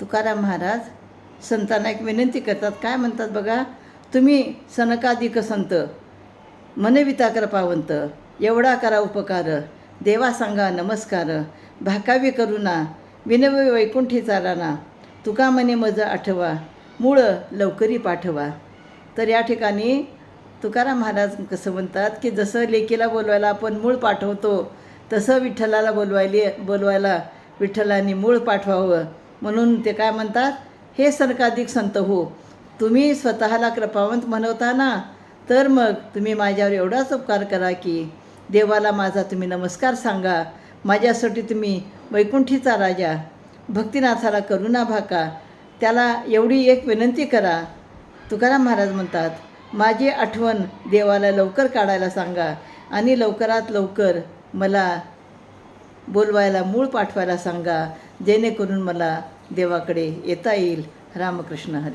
तुकाराम महाराज संतांना एक विनंती करतात. काय म्हणतात बघा तुम्ही सनकाधिक संत मनविता कृपावंत एवढा करा उपकार देवा सांगा नमस्कार भाकावी करुणा विनवी वैकुंठी चालाना तुका मने मज आठवा मूळ लवकरी पाठवा. तर या ठिकाणी तुकाराम महाराज कसं म्हणतात की जसं लेकीला बोलवायला आपण मूळ पाठवतो तसं विठ्ठलाला बोलवायले बोलवायला विठ्ठलाने मूळ पाठवावं. म्हणून ते काय म्हणतात हे सनकाधिक संत हो तुम्ही स्वतःला कृपावंत म्हणवता ना तर मग तुम्ही माझ्यावर एवढाच उपकार करा की देवाला माझा तुम्ही नमस्कार सांगा माझ्यासाठी तुम्ही वैकुंठीचा राजा भक्तिनाथाला करुणा भाका त्याला एवढी एक विनंती करा. तुकाराम महाराज म्हणतात माझी आठवण देवाला लवकर काढायला सांगा आणि लवकरात लवकर मला बोलवायला मूळ पाठवायला सांगा जेणेकरून मला देवाकडे येता येईल. रामकृष्ण हरी.